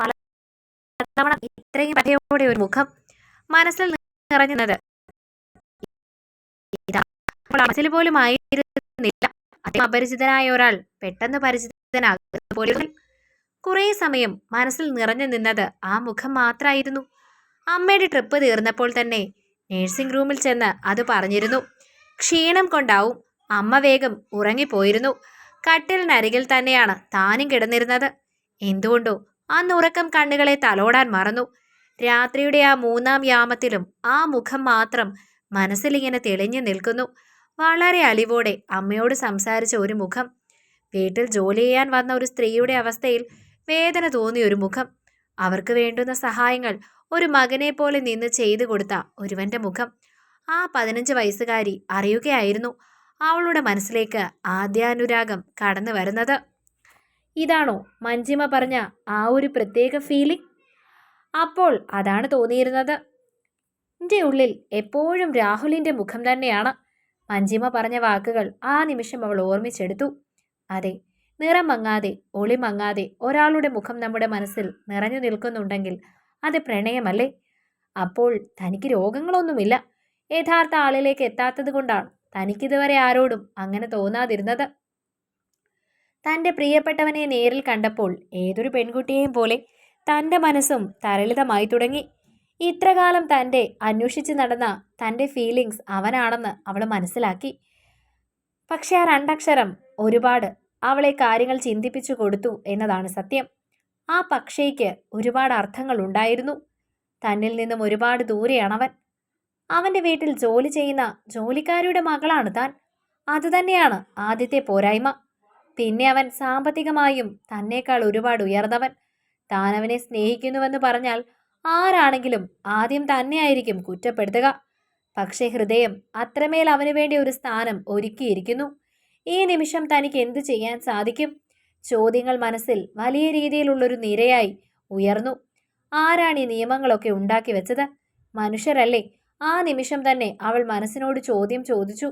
പലതവണ ഇത്രയും പതയോടെ ഒരു മുഖം മനസ്സിൽ നിറഞ്ഞത്. മനസ്സിൽ പോലും ആയിരുന്നില്ല. അദ്ദേഹം അപരിചിതനായ ഒരാൾ പെട്ടെന്ന് പരിചിതനാകുന്ന പോലെ കുറേ സമയം മനസ്സിൽ നിറഞ്ഞു നിന്നത് ആ മുഖം മാത്രമായിരുന്നു. അമ്മയുടെ ട്രിപ്പ് തീർന്നപ്പോൾ തന്നെ നേഴ്സിംഗ് റൂമിൽ ചെന്ന് അത് പറഞ്ഞിരുന്നു. ക്ഷീണം കൊണ്ടാവും അമ്മ വേഗം ഉറങ്ങിപ്പോയിരുന്നു. കട്ടിലിനരികിൽ തന്നെയാണ് താനും കിടന്നിരുന്നത്. എന്തുകൊണ്ടോ അന്ന് ഉറക്കം കണ്ണുകളെ തലോടാൻ മറന്നു. രാത്രിയുടെ ആ മൂന്നാം യാമത്തിലും ആ മുഖം മാത്രം മനസ്സിലിങ്ങനെ തെളിഞ്ഞു നിൽക്കുന്നു. വളരെ അലിവോടെ അമ്മയോട് സംസാരിച്ച ഒരു മുഖം. വീട്ടിൽ ജോലി ചെയ്യാൻ വന്ന ഒരു സ്ത്രീയുടെ അവസ്ഥയിൽ വേദന തോന്നിയ ഒരു മുഖം. അവർക്ക് വേണ്ടുന്ന സഹായങ്ങൾ ഒരു മകനെ പോലെ നിന്ന് ചെയ്തു കൊടുത്ത ഒരുവന്റെ മുഖം. ആ പതിനഞ്ച് വയസ്സുകാരി അറിയുകയായിരുന്നു അവളുടെ മനസ്സിലേക്ക് ആദ്യാനുരാഗം കടന്നു വരുന്നത്. ഇതാണോ മഞ്ജിമ പറഞ്ഞ ആ ഒരു പ്രത്യേക ഫീലിംഗ് അപ്പോൾ അതാണ് തോന്നിയിരുന്നത്. എന്റെ ഉള്ളിൽ എപ്പോഴും രാഹുലിന്റെ മുഖം തന്നെയാണ്. മഞ്ജിമ പറഞ്ഞ വാക്കുകൾ ആ നിമിഷം അവൾ ഓർമ്മിച്ചെടുത്തു. അതെ നിറം മങ്ങാതെ ഒളി മങ്ങാതെ ഒരാളുടെ മുഖം നമ്മുടെ മനസ്സിൽ നിറഞ്ഞു നിൽക്കുന്നുണ്ടെങ്കിൽ അത് പ്രണയമല്ലേ? അപ്പോൾ തനിക്ക് രോഗങ്ങളൊന്നുമില്ല. യഥാർത്ഥ ആളിലേക്ക് എത്താത്തത് കൊണ്ടാണ് തനിക്കിതുവരെ ആരോടും അങ്ങനെ തോന്നാതിരുന്നത്. തന്റെ പ്രിയപ്പെട്ടവനെ നേരിൽ കണ്ടപ്പോൾ ഏതൊരു പെൺകുട്ടിയെയും പോലെ തന്റെ മനസ്സും തരളിതമായി തുടങ്ങി. ഇത്രകാലം തന്റെ അന്വേഷിച്ച് നടന്ന തന്റെ ഫീലിങ്സ് അവനാണെന്ന് അവൾ മനസ്സിലാക്കി. പക്ഷെ ആ രണ്ടക്ഷരം ഒരുപാട് അവളെ കാര്യങ്ങൾ ചിന്തിപ്പിച്ചു കൊടുത്തു എന്നതാണ് സത്യം. ആ പക്ഷേക്ക് ഒരുപാട് അർത്ഥങ്ങൾ ഉണ്ടായിരുന്നു. തന്നിൽ നിന്നും ഒരുപാട് ദൂരെയാണവൻ. അവന്റെ വീട്ടിൽ ജോലി ചെയ്യുന്ന ജോലിക്കാരിയുടെ മകളാണ് താൻ. അതുതന്നെയാണ് ആദ്യത്തെ പോരായ്മ. പിന്നെ അവൻ സാമ്പത്തികമായും തന്നേക്കാൾ ഒരുപാട് ഉയർന്നവൻ. താൻ അവനെ സ്നേഹിക്കുന്നുവെന്ന് പറഞ്ഞാൽ ആരാണെങ്കിലും ആദ്യം തന്നെയായിരിക്കും കുറ്റപ്പെടുത്തുക. പക്ഷേ ഹൃദയം അത്രമേൽ അവന് വേണ്ടി ഒരു സ്ഥാനം ഒരുക്കിയിരിക്കുന്നു. ഈ നിമിഷം തനിക്ക് എന്തു ചെയ്യാൻ സാധിക്കും? ചോദ്യങ്ങൾ മനസ്സിൽ വലിയ രീതിയിലുള്ളൊരു നിരയായി ഉയർന്നു. ആരാണ് ഈ നിയമങ്ങളൊക്കെ ഉണ്ടാക്കി വെച്ചത്? മനുഷ്യരല്ലേ? ആ നിമിഷം തന്നെ അവൾ മനസ്സിനോട് ചോദ്യം ചോദിച്ചു.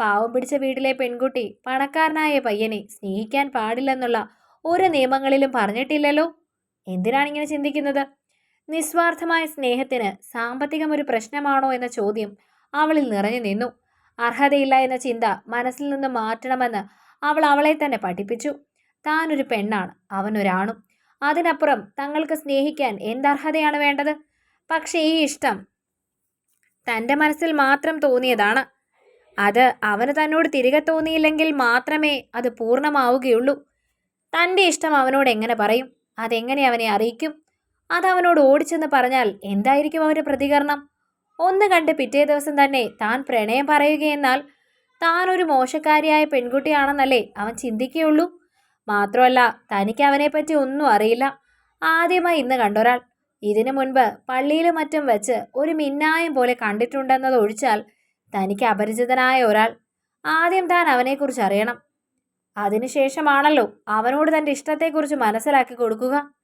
പാവം പിടിച്ച വീട്ടിലെ പെൺകുട്ടി പണക്കാരനായ പയ്യനെ സ്നേഹിക്കാൻ പാടില്ലെന്നുള്ള ഒരു നിയമങ്ങളിലും പറഞ്ഞിട്ടില്ലല്ലോ? എന്തിനാണ് ഇങ്ങനെ ചിന്തിക്കുന്നത്? നിസ്വാർത്ഥമായ സ്നേഹത്തിന് സാമ്പത്തികം ഒരു പ്രശ്നമാണോ എന്ന ചോദ്യം അവളിൽ നിറഞ്ഞു നിന്നു. അർഹതയില്ല എന്ന ചിന്ത മനസ്സിൽ നിന്ന് മാറ്റണമെന്ന് അവൾ അവളെ തന്നെ പഠിപ്പിച്ചു. താനൊരു പെണ്ണാണ് അവനൊരാണും. അതിനപ്പുറം തങ്ങൾക്ക് സ്നേഹിക്കാൻ എന്തർഹതയാണ് വേണ്ടത്? പക്ഷേ ഈ ഇഷ്ടം തന്റെ മനസ്സിൽ മാത്രം തോന്നിയതാണ്. അത് അവന് തന്നോട് തിരികെ തോന്നിയില്ലെങ്കിൽ മാത്രമേ അത് പൂർണമാവുകയുള്ളൂ. തന്റെ ഇഷ്ടം അവനോട് എങ്ങനെ പറയും? അതെങ്ങനെ അവനെ അറിയിക്കും? അത് അവനോട് ഓടിച്ചെന്ന് പറഞ്ഞാൽ എന്തായിരിക്കും അവന്റെ പ്രതികരണം? ഒന്ന് കണ്ട് പിറ്റേ ദിവസം തന്നെ താൻ പ്രണയം പറയുകയെന്നാൽ താൻ ഒരു മോശക്കാരിയായ പെൺകുട്ടിയാണെന്നല്ലേ അവൻ ചിന്തിക്കുകയുള്ളൂ. മാത്രമല്ല തനിക്ക് അവനെപ്പറ്റി ഒന്നും അറിയില്ല. ആദ്യമായി ഇന്ന് കണ്ടൊരാൾ ഇതിനു മുൻപ് പള്ളിയിലും മറ്റും വെച്ച് ഒരു മിന്നായം പോലെ കണ്ടിട്ടുണ്ടെന്നത് ഒഴിച്ചാൽ തനിക്ക് അപരിചിതനായ ഒരാൾ ആദ്യം താൻ അവനെക്കുറിച്ച് അറിയണം. അതിനുശേഷമാണല്ലോ അവനോട് തന്റെ ഇഷ്ടത്തെക്കുറിച്ച് മനസ്സിലാക്കി കൊടുക്കുക.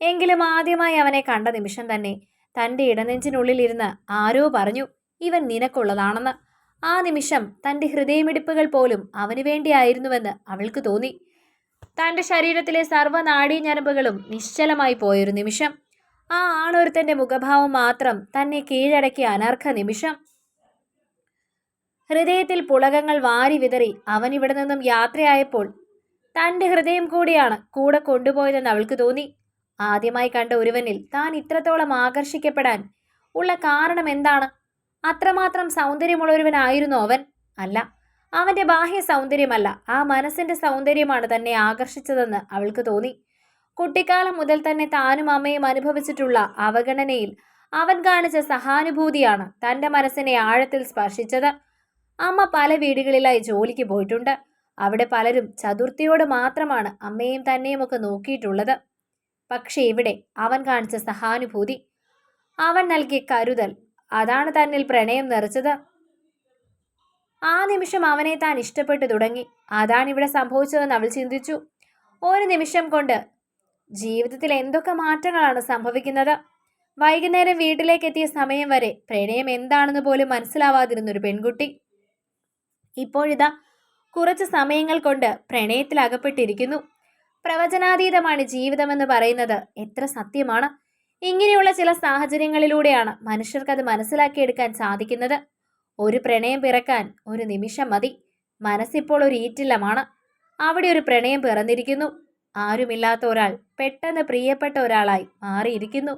എങ്കിലും ആദ്യമായി അവനെ കണ്ട നിമിഷം തന്നെ തന്റെ ഇടനെഞ്ചിനുള്ളിലിരുന്ന് ആരോ പറഞ്ഞു ഇവൻ നിനക്കുള്ളതാണെന്ന്. ആ നിമിഷം തന്റെ ഹൃദയമിടിപ്പുകൾ പോലും അവന് വേണ്ടിയായിരുന്നുവെന്ന് അവൾക്ക് തോന്നി. തന്റെ ശരീരത്തിലെ സർവനാഡീഞരമ്പുകളും നിശ്ചലമായി പോയൊരു നിമിഷം. ആ ആണൊരുത്തന്റെ മുഖഭാവം മാത്രം തന്നെ കീഴടക്കിയ അനർഘ നിമിഷം. ഹൃദയത്തിൽ പുളകങ്ങൾ വാരി വിതറി അവൻ ഇവിടെ നിന്നും യാത്രയായപ്പോൾ തന്റെ ഹൃദയം കൂടിയാണ് കൂടെ കൊണ്ടുപോയതെന്ന് അവൾക്ക് തോന്നി. ആദ്യമായി കണ്ട ഒരുവനിൽ താൻ ഇത്രത്തോളം ആകർഷിക്കപ്പെടാൻ ഉള്ള കാരണം എന്താണ്? അത്രമാത്രം സൗന്ദര്യമുള്ളൊരുവനായിരുന്നു അവൻ. അല്ല അവന്റെ ബാഹ്യ സൗന്ദര്യമല്ല ആ മനസ്സിന്റെ സൗന്ദര്യമാണ് തന്നെ ആകർഷിച്ചതെന്ന് അവൾക്ക് തോന്നി. കുട്ടിക്കാലം മുതൽ തന്നെ താനും അമ്മയും അനുഭവിച്ചിട്ടുള്ള അവഗണനയിൽ അവൻ കാണിച്ച സഹാനുഭൂതിയാണ് തന്റെ മനസ്സിനെ ആഴത്തിൽ സ്പർശിച്ചത്. അമ്മ പല വീടുകളിലായി ജോലിക്ക് പോയിട്ടുണ്ട്. അവിടെ പലരും ചതുർത്ഥിയോട് മാത്രമാണ് അമ്മയും തന്നെയും ഒക്കെ നോക്കിയിട്ടുള്ളത്. പക്ഷേ ഇവിടെ അവൻ കാണിച്ച സഹാനുഭൂതി അവൻ നൽകിയ കരുതൽ അതാണ് തന്നിൽ പ്രണയം നിറച്ചത്. ആ നിമിഷം അവനെ താൻ ഇഷ്ടപ്പെട്ടു തുടങ്ങി. അതാണ് ഇവിടെ സംഭവിച്ചതെന്ന് അവൾ ചിന്തിച്ചു. ഒരു നിമിഷം കൊണ്ട് ജീവിതത്തിൽ എന്തൊക്കെ മാറ്റങ്ങളാണ് സംഭവിക്കുന്നത്? വൈകുന്നേരം വീട്ടിലേക്ക് എത്തിയ സമയം വരെ പ്രണയം എന്താണെന്ന് പോലും മനസ്സിലാവാതിരുന്നൊരു പെൺകുട്ടി. ഇപ്പോഴിതാ കുറച്ച് സമയങ്ങൾ കൊണ്ട് പ്രണയത്തിൽ അകപ്പെട്ടിരിക്കുന്നു പ്രവചനാതീതമാണ് ജീവിതമെന്ന് പറയുന്നത്. എത്ര സത്യമാണ്. ഇങ്ങനെയുള്ള ചില സാഹചര്യങ്ങളിലൂടെയാണ് മനുഷ്യർക്കത് മനസ്സിലാക്കിയെടുക്കാൻ സാധിക്കുന്നത്. ഒരു പ്രണയം പിറക്കാൻ ഒരു നിമിഷം മതി. മനസ്സിപ്പോൾ ഒരു ഈറ്റില്ലമാണ്. അവിടെ ഒരു പ്രണയം പിറന്നിരിക്കുന്നു. ആരുമില്ലാത്ത ഒരാൾ പെട്ടെന്ന് പ്രിയപ്പെട്ട ഒരാളായി മാറിയിരിക്കുന്നു.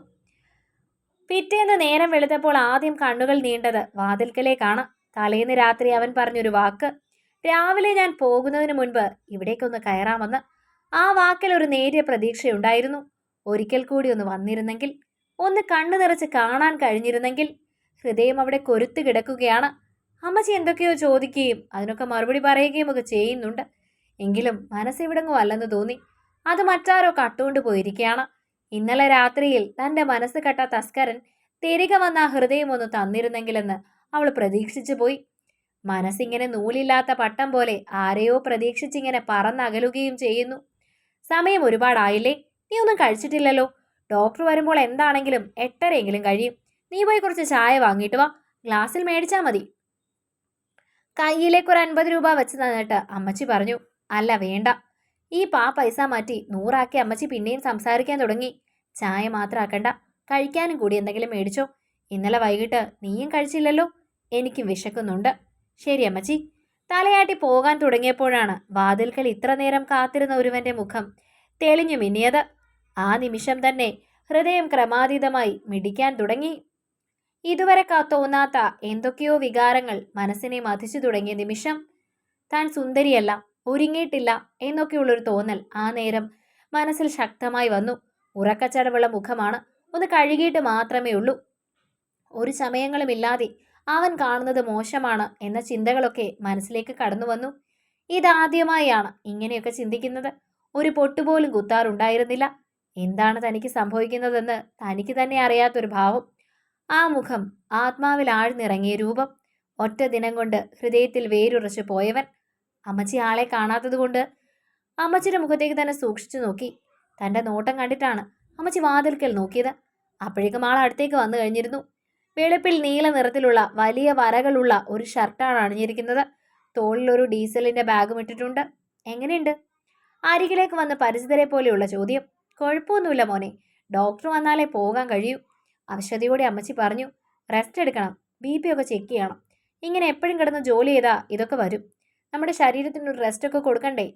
പിറ്റേന്ന് നേരം വെളുത്തപ്പോൾ ആദ്യം കണ്ണുകൾ നീണ്ടത് വാതിൽക്കലേക്കാണ്. തലേന്ന് രാത്രി അവൻ പറഞ്ഞൊരു വാക്ക് രാവിലെ ഞാൻ പോകുന്നതിന് മുൻപ് ഇവിടേക്കൊന്ന് കയറാമെന്ന്. ആ വാക്കിൽ ഒരു നേരിയ പ്രതീക്ഷയുണ്ടായിരുന്നു. ഒരിക്കൽ കൂടി ഒന്ന് വന്നിരുന്നെങ്കിൽ ഒന്ന് കണ്ണു നിറച്ച് കാണാൻ കഴിഞ്ഞിരുന്നെങ്കിൽ ഹൃദയം അവിടെ കൊരുത്തു കിടക്കുകയാണ്. അമ്മച്ചി എന്തൊക്കെയോ ചോദിക്കുകയും അതിനൊക്കെ മറുപടി പറയുകയും ഒക്കെ ചെയ്യുന്നുണ്ട്. എങ്കിലും മനസ്സിവിടങ്ങും അല്ലെന്ന് തോന്നി. അത് മറ്റാരോ കട്ടുകൊണ്ട് പോയിരിക്കുകയാണ്. ഇന്നലെ രാത്രിയിൽ തന്റെ മനസ്സ് കെട്ട തസ്കരൻ തിരികെ വന്ന ആ ഹൃദയം ഒന്ന് തന്നിരുന്നെങ്കിലെന്ന് അവൾ പ്രതീക്ഷിച്ചു പോയി. മനസ്സിങ്ങനെ നൂലില്ലാത്ത പട്ടം പോലെ ആരെയോ പ്രതീക്ഷിച്ചിങ്ങനെ പറന്നകലുകയും ചെയ്യുന്നു. സമയം ഒരുപാടായില്ലേ? നീ ഒന്നും കഴിച്ചിട്ടില്ലല്ലോ. ഡോക്ടർ വരുമ്പോൾ എന്താണെങ്കിലും എട്ടരയെങ്കിലും കഴിയും. നീ പോയി കുറച്ച് ചായ വാങ്ങിയിട്ട് വാ. ഗ്ലാസ്സിൽ മേടിച്ചാൽ മതി. കയ്യിലേക്ക് ഒരു അൻപത് രൂപ വെച്ച് തന്നിട്ട് അമ്മച്ചി പറഞ്ഞു അല്ല വേണ്ട. ഈ പാ പൈസ മാറ്റി നൂറാക്കി അമ്മച്ചി പിന്നെയും സംസാരിക്കാൻ തുടങ്ങി. ചായ മാത്രമാക്കണ്ട കഴിക്കാനും കൂടി എന്തെങ്കിലും മേടിച്ചോ. ഇന്നലെ വൈകിട്ട് നീയും കഴിച്ചില്ലല്ലോ. എനിക്കും വിശക്കുന്നുണ്ട്. ശരി അമ്മച്ചി. തലയാട്ടി പോകാൻ തുടങ്ങിയപ്പോഴാണ് വാതിൽക്കൽ ഇത്ര നേരം കാത്തിരുന്ന ഒരുവന്റെ മുഖം തെളിഞ്ഞു മിന്നിയത്. ആ നിമിഷം തന്നെ ഹൃദയം ക്രമാതീതമായി മിടിക്കാൻ തുടങ്ങി. ഇതുവരെ കാത്തോന്നാത്ത എന്തൊക്കെയോ വികാരങ്ങൾ മനസ്സിനെ മതിച്ചു തുടങ്ങിയ നിമിഷം താൻ സുന്ദരിയല്ല ഒരുങ്ങിയിട്ടില്ല എന്നൊക്കെയുള്ളൊരു തോന്നൽ ആ നേരം മനസ്സിൽ ശക്തമായി വന്നു. ഉറക്കച്ചടവുള്ള മുഖമാണ്. ഒന്ന് കഴുകിയിട്ട് മാത്രമേ ഉള്ളൂ ഒരു സമയങ്ങളുമില്ലാതെ അവൻ കാണുന്നത് മോശമാണ് എന്ന ചിന്തകളൊക്കെ മനസ്സിലേക്ക് കടന്നു വന്നു. ഇതാദ്യമായാണ് ഇങ്ങനെയൊക്കെ ചിന്തിക്കുന്നത്. ഒരു പൊട്ടുപോലും കുത്താറുണ്ടായിരുന്നില്ല. എന്താണ് തനിക്ക് സംഭവിക്കുന്നതെന്ന് തനിക്ക് തന്നെ അറിയാത്തൊരു ഭാവം. ആ മുഖം ആത്മാവിൽ ആഴ്ന്നിറങ്ങിയ രൂപം. ഒറ്റ ദിനം കൊണ്ട് ഹൃദയത്തിൽ വേരുറച്ചു പോയവൻ. അമ്മച്ചി ആളെ കാണാത്തതുകൊണ്ട് അമ്മച്ചിയുടെ മുഖത്തേക്ക് തന്നെ സൂക്ഷിച്ചു നോക്കി. തന്റെ നോട്ടം കണ്ടിട്ടാണ് അമ്മച്ചി വാതിൽക്കൽ നോക്കിയത്. അപ്പോഴേക്കും ആൾ അടുത്തേക്ക് വന്നു കഴിഞ്ഞിരുന്നു. വെളുപ്പിൽ നീല നിറത്തിലുള്ള വലിയ വരകളുള്ള ഒരു ഷർട്ടാണ് അണിഞ്ഞിരിക്കുന്നത്. തോളിലൊരു ഡീസലിന്റെ ബാഗും ഇട്ടിട്ടുണ്ട്. എങ്ങനെയുണ്ട്? അരികിലേക്ക് വന്ന് പരിചിതരെ പോലെയുള്ള ചോദ്യം. കുഴപ്പമൊന്നുമില്ല മോനെ. ഡോക്ടർ വന്നാലേ പോകാൻ കഴിയൂ. അവശതയോടെ അമ്മച്ചി പറഞ്ഞു റെസ്റ്റ് എടുക്കണം. ബി പി ഒക്കെ ചെക്ക് ചെയ്യണം. ഇങ്ങനെ എപ്പോഴും കിടന്ന് ജോലി ചെയ്താൽ ഇതൊക്കെ വരും. നമ്മുടെ ശരീരത്തിന് ഒരു റെസ്റ്റ് ഒക്കെ കൊടുക്കണ്ടേ?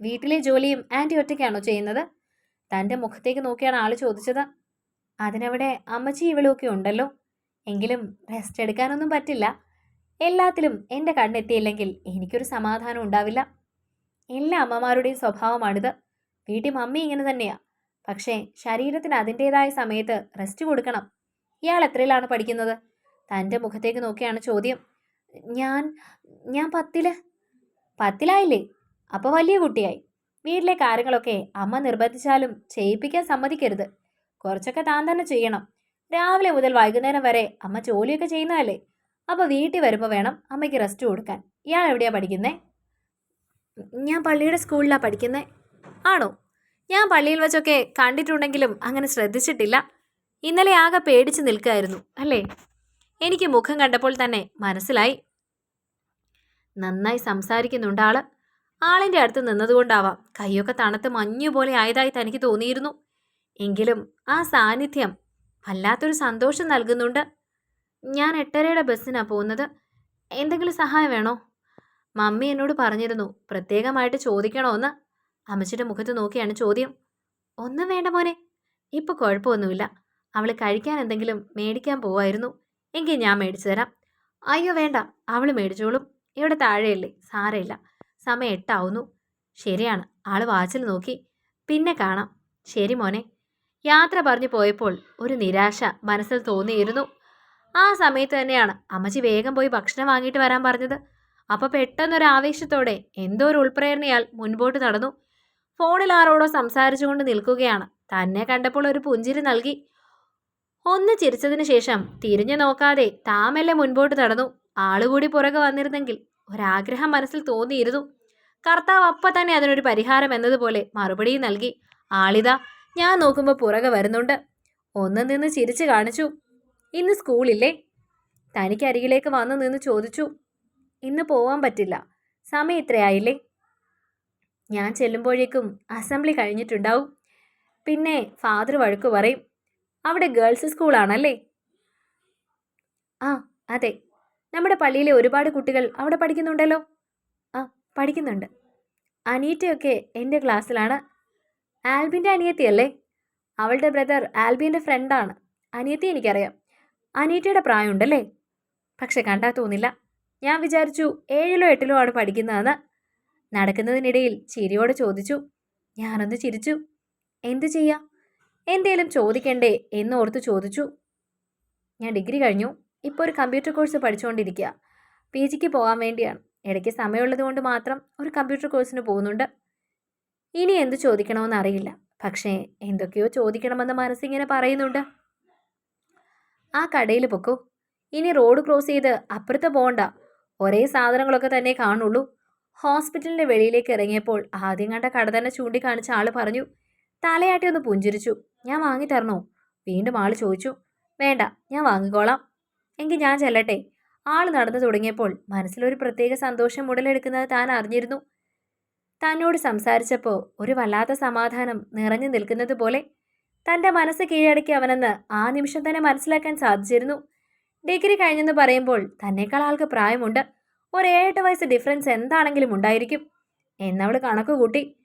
വീട്ടിലെ ജോലിയും ആന്റി ഒറ്റയ്ക്കാണോ ചെയ്യുന്നത്? തന്റെ മുഖത്തേക്ക് നോക്കിയാണ് ആൾ ചോദിച്ചത്. അതിനവിടെ അമ്മച്ചി ഇവളുമൊക്കെ ഉണ്ടല്ലോ. എങ്കിലും റെസ്റ്റ് എടുക്കാനൊന്നും പറ്റില്ല. എല്ലാത്തിലും എന്റെ കണ്ണെത്തിയില്ലെങ്കിൽ എനിക്കൊരു സമാധാനം ഉണ്ടാവില്ല. എല്ലാ അമ്മമാരുടെയും സ്വഭാവമാണിത്. വീട്ടിൽ മമ്മി ഇങ്ങനെ തന്നെയാ. പക്ഷേ ശരീരത്തിന് അതിന്റെതായ സമയത്ത് റെസ്റ്റ് കൊടുക്കണം. ഇയാൾ എത്രയിലാണ് പഠിക്കുന്നത്? തന്റെ മുഖത്തേക്ക് നോക്കിയാണ് ചോദ്യം. ഞാൻ ഞാൻ പത്തിൽ. പത്തിലായില്ലേ? അപ്പോൾ വലിയ കുട്ടിയായി. വീട്ടിലെ കാര്യങ്ങളൊക്കെ അമ്മ നിർബന്ധിച്ചാലും ചെയ്യിപ്പിക്കാൻ സമ്മതിക്കരുത്. കുറച്ചൊക്കെ താൻ തന്നെ ചെയ്യണം. രാവിലെ മുതൽ വൈകുന്നേരം വരെ അമ്മ ജോലിയൊക്കെ ചെയ്യുന്നതല്ലേ? അപ്പോൾ വീട്ടിൽ വരുമ്പോൾ വേണം അമ്മയ്ക്ക് റെസ്റ്റ് കൊടുക്കാൻ. ഇയാൾ എവിടെയാ പഠിക്കുന്നേ? ഞാൻ പള്ളിയുടെ സ്കൂളിലാണ് പഠിക്കുന്നേ. ആണോ? ഞാൻ പള്ളിയിൽ വെച്ചൊക്കെ കണ്ടിട്ടുണ്ടെങ്കിലും അങ്ങനെ ശ്രദ്ധിച്ചിട്ടില്ല. ഇന്നലെ ആകെ പേടിച്ച് നിൽക്കായിരുന്നു അല്ലേ? എനിക്ക് മുഖം കണ്ടപ്പോൾ തന്നെ മനസ്സിലായി. നന്നായി സംസാരിക്കുന്നുണ്ട് ആൾ. ആളിന്റെ അടുത്ത് നിന്നതുകൊണ്ടാവാം കൈയൊക്കെ തണുത്ത് മഞ്ഞുപോലെ ആയതായി തനിക്ക് തോന്നിയിരുന്നു. എങ്കിലും ആ സാന്നിധ്യം വല്ലാത്തൊരു സന്തോഷം നൽകുന്നുണ്ട്. ഞാൻ എട്ടരയുടെ ബസ്സിനാണ് പോകുന്നത്. എന്തെങ്കിലും സഹായം വേണോ? മമ്മി എന്നോട് പറഞ്ഞിരുന്നു പ്രത്യേകമായിട്ട് ചോദിക്കണമെന്ന് അമ്മച്ചിയുടെ മുഖത്ത് നോക്കിയാണ് ചോദ്യം. ഒന്നും വേണ്ട മോനെ ഇപ്പോൾ കുഴപ്പമൊന്നുമില്ല. അവൾ കഴിക്കാൻ എന്തെങ്കിലും മേടിക്കാൻ പോവായിരുന്നു. എങ്കിൽ ഞാൻ മേടിച്ചു തരാം. അയ്യോ വേണ്ട. അവൾ മേടിച്ചോളും. ഇവിടെ താഴെയല്ലേ? സാരമില്ല സമയം എട്ടാവുന്നു. ശരിയാണ്. ആൾ വാച്ചിൽ നോക്കി. പിന്നെ കാണാം. ശരി മോനെ. യാത്ര പറഞ്ഞു പോയപ്പോൾ ഒരു നിരാശ മനസ്സിൽ തോന്നിയിരുന്നു. ആ സമയത്ത് തന്നെയാണ് അമ്മച്ചി വേഗം പോയി ഭക്ഷണം വാങ്ങിയിട്ട് വരാൻ പറഞ്ഞത്. അപ്പോൾ പെട്ടെന്നൊരു ആവേശത്തോടെ എന്തോ ഒരു ഉൾപ്രേരണയാൽ മുൻപോട്ട് നടന്നു. ഫോണിൽ ആരോടോ സംസാരിച്ചുകൊണ്ട് നിൽക്കുകയാണ്. തന്നെ കണ്ടപ്പോൾ ഒരു പുഞ്ചിരി നൽകി. ഒന്ന് ചിരിച്ചതിന് ശേഷം തിരിഞ്ഞു നോക്കാതെ താമെല്ലെ മുൻപോട്ട് നടന്നു. ആളുകൂടി പുറകെ വന്നിരുന്നെങ്കിൽ ഒരാഗ്രഹം മനസ്സിൽ തോന്നിയിരുന്നു. കർത്താവ് അപ്പം തന്നെ അതിനൊരു പരിഹാരം എന്നതുപോലെ മറുപടിയും നൽകി. ആളിതാ ഞാൻ നോക്കുമ്പോൾ പുറകെ വരുന്നുണ്ട്. ഒന്ന് നിന്ന് ചിരിച്ചു കാണിച്ചു. ഇന്ന് സ്കൂളില്ലേ? തനിക്ക് അരികിലേക്ക് വന്നു നിന്ന് ചോദിച്ചു. ഇന്ന് പോവാൻ പറ്റില്ല. സമയം ഇത്രയായില്ലേ? ഞാൻ ചെല്ലുമ്പോഴേക്കും അസംബ്ലി കഴിഞ്ഞിട്ടുണ്ടാവും. പിന്നെ ഫാദർ വഴക്ക് പറയും. അവിടെ ഗേൾസ് സ്കൂളാണല്ലേ? ആ അതെ. നമ്മുടെ പള്ളിയിലെ ഒരുപാട് കുട്ടികൾ അവിടെ പഠിക്കുന്നുണ്ടല്ലോ. ആ പഠിക്കുന്നുണ്ട്. അനീറ്റയൊക്കെ എന്റെ ക്ലാസ്സിലാണ്. ആൽബിന്റെ അനിയത്തിയല്ലേ? അവളുടെ ബ്രദർ ആൽബിന്റെ ഫ്രണ്ടാണ്. അനിയത്തി എനിക്കറിയാം. അനിയത്തിയുടെ പ്രായമുണ്ടല്ലേ? പക്ഷെ കണ്ടാൽ തോന്നില്ല. ഞാൻ വിചാരിച്ചു ഏഴിലോ എട്ടിലോ ആണ് പഠിക്കുന്നതെന്ന്. നടക്കുന്നതിനിടയിൽ ചിരിയോടെ ചോദിച്ചു. ഞാനൊന്ന് ചിരിച്ചു. എന്തു ചെയ്യാം? എന്തേലും ചോദിക്കണ്ടേ? എന്ന് ഓർത്ത് ചോദിച്ചു. ഞാൻ ഡിഗ്രി കഴിഞ്ഞു. ഇപ്പോൾ ഒരു കമ്പ്യൂട്ടർ കോഴ്സ് പഠിച്ചുകൊണ്ടിരിക്കുക പി ജിക്ക് പോകാൻ വേണ്ടിയാണ്. ഇടയ്ക്ക് സമയമുള്ളത് കൊണ്ട് മാത്രം ഒരു കമ്പ്യൂട്ടർ കോഴ്സിന് പോകുന്നുണ്ട്. ഇനി എന്ത് ചോദിക്കണമെന്ന് അറിയില്ല. പക്ഷേ എന്തൊക്കെയോ ചോദിക്കണമെന്ന് മനസ്സിങ്ങനെ പറയുന്നുണ്ട്. ആ കടയിൽ പൊക്കോ. ഇനി റോഡ് ക്രോസ് ചെയ്ത് അപ്പുറത്ത് പോകണ്ട. ഒരേ സാധനങ്ങളൊക്കെ തന്നെ കാണുള്ളൂ. ഹോസ്പിറ്റലിന്റെ വെളിയിലേക്ക് ഇറങ്ങിയപ്പോൾ ആദ്യം കണ്ട കട തന്നെ ചൂണ്ടിക്കാണിച്ച ആൾ പറഞ്ഞു തലയാട്ടി ഒന്ന് പുഞ്ചിരിച്ചു. ഞാൻ വാങ്ങി തരണോ? വീണ്ടും ആൾ ചോദിച്ചു വേണ്ട ഞാൻ വാങ്ങിക്കോളാം. എങ്കിൽ ഞാൻ ചെല്ലട്ടെ. ആൾ നടന്നു തുടങ്ങിയപ്പോൾ മനസ്സിലൊരു പ്രത്യേക സന്തോഷം ഉടലെടുക്കുന്നത് താൻ അറിഞ്ഞിരുന്നു. തന്നോട് സംസാരിച്ചപ്പോൾ ഒരു വല്ലാത്ത സമാധാനം നിറഞ്ഞു നിൽക്കുന്നത് പോലെ തന്റെ മനസ്സ് കീഴടക്കി അവനെന്ന് ആ നിമിഷം തന്നെ മനസ്സിലാക്കാൻ സാധിച്ചിരുന്നു. ഡിഗ്രി കഴിഞ്ഞെന്ന് പറയുമ്പോൾ തന്നേക്കാൾ ആൾക്ക് പ്രായമുണ്ട്. ഒരു ഏഴെട്ട് വയസ്സ് ഡിഫറൻസ് എന്താണെങ്കിലും ഉണ്ടായിരിക്കും. എന്നവൾ കണക്ക് കൂട്ടി.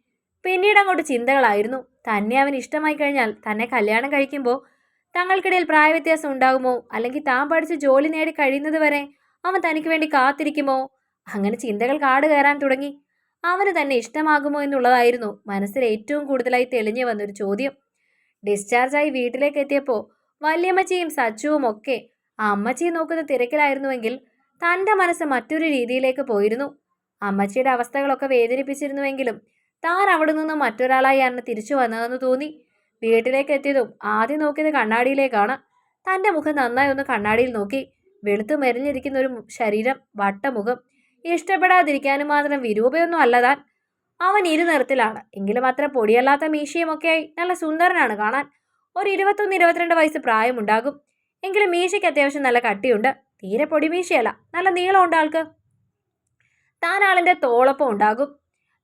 പിന്നീട് അങ്ങോട്ട് ചിന്തകളായിരുന്നു. തന്നെ അവൻ ഇഷ്ടമായി കഴിഞ്ഞാൽ തന്നെ കല്യാണം കഴിക്കുമ്പോൾ തങ്ങൾക്കിടയിൽ പ്രായവ്യത്യാസം ഉണ്ടാകുമോ? അല്ലെങ്കിൽ താൻ പഠിച്ച് ജോലി നേടി കഴിയുന്നത് വരെ അവൻ തനിക്ക് വേണ്ടി കാത്തിരിക്കുമോ? അങ്ങനെ ചിന്തകൾ കാട് കയറാൻ തുടങ്ങി. അവന് തന്നെ ഇഷ്ടമാകുമോ എന്നുള്ളതായിരുന്നു മനസ്സിൽ ഏറ്റവും കൂടുതലായി തെളിഞ്ഞു വന്നൊരു ചോദ്യം. ഡിസ്ചാർജായി വീട്ടിലേക്ക് എത്തിയപ്പോൾ വല്യമ്മച്ചിയും സച്ചുവും ഒക്കെ അമ്മച്ചിയെ നോക്കുന്ന തിരക്കിലായിരുന്നുവെങ്കിൽ തന്റെ മനസ്സ് മറ്റൊരു രീതിയിലേക്ക് പോയിരുന്നു. അമ്മച്ചിയുടെ അവസ്ഥകളൊക്കെ വേദനിപ്പിച്ചിരുന്നുവെങ്കിലും താൻ അവിടെ നിന്നും മറ്റൊരാളായി അന്ന് തിരിച്ചു വന്നതെന്ന് തോന്നി. വീട്ടിലേക്ക് എത്തിയതും ആദ്യം നോക്കിയത് കണ്ണാടിയിലേക്കാണ്. തന്റെ മുഖം നന്നായി ഒന്ന് കണ്ണാടിയിൽ നോക്കി. വെളുത്തു മെരിഞ്ഞിരിക്കുന്ന ഒരു ശരീരം വട്ടമുഖം ഇഷ്ടപ്പെടാതിരിക്കാനും മാത്രം വിരൂപയൊന്നും അല്ല താൻ അവൻ ഇരുനിറത്തിലാണ് എങ്കിലും അത്ര പൊടിയല്ലാത്ത മീശയുമൊക്കെയായി നല്ല സുന്ദരനാണ് കാണാൻ. ഒരു ഇരുപത്തൊന്ന് ഇരുപത്തിരണ്ട് വയസ്സ് പ്രായമുണ്ടാകും. എങ്കിലും മീശയ്ക്ക് അത്യാവശ്യം നല്ല കട്ടിയുണ്ട്. തീരെ പൊടിമീശയല്ല. നല്ല നീളമുണ്ട് ആൾക്ക്. താൻ ആളിന്റെ തോളൊപ്പം ഉണ്ടാകും.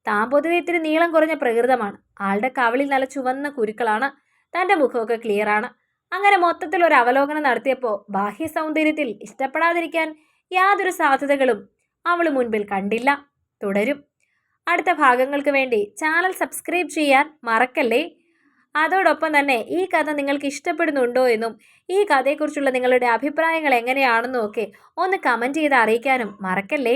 താൻ പൊതുവെ ഇത്തിരി നീളം കുറഞ്ഞ പ്രകൃതമാണ്. ആളുടെ കവളിൽ നല്ല ചുവന്ന കുരുക്കളാണ്. തന്റെ മുഖമൊക്കെ ക്ലിയറാണ് അങ്ങനെ മൊത്തത്തിൽ ഒരു അവലോകനം നടത്തിയപ്പോൾ ബാഹ്യ സൗന്ദര്യത്തിൽ ഇഷ്ടപ്പെടാതിരിക്കാൻ യാതൊരു സാധ്യതകളും അവൾ മുൻപിൽ കണ്ടില്ല. തുടരും. അടുത്ത ഭാഗങ്ങൾക്ക് വേണ്ടി ചാനൽ സബ്സ്ക്രൈബ് ചെയ്യാൻ മറക്കല്ലേ? അതോടൊപ്പം തന്നെ ഈ കഥ നിങ്ങൾക്ക് ഇഷ്ടപ്പെടുന്നുണ്ടോ എന്നും ഈ കഥയെക്കുറിച്ചുള്ള നിങ്ങളുടെ അഭിപ്രായങ്ങൾ എങ്ങനെയാണെന്നും ഒക്കെ ഒന്ന് കമന്റ് ചെയ്ത് അറിയിക്കാനും മറക്കല്ലേ?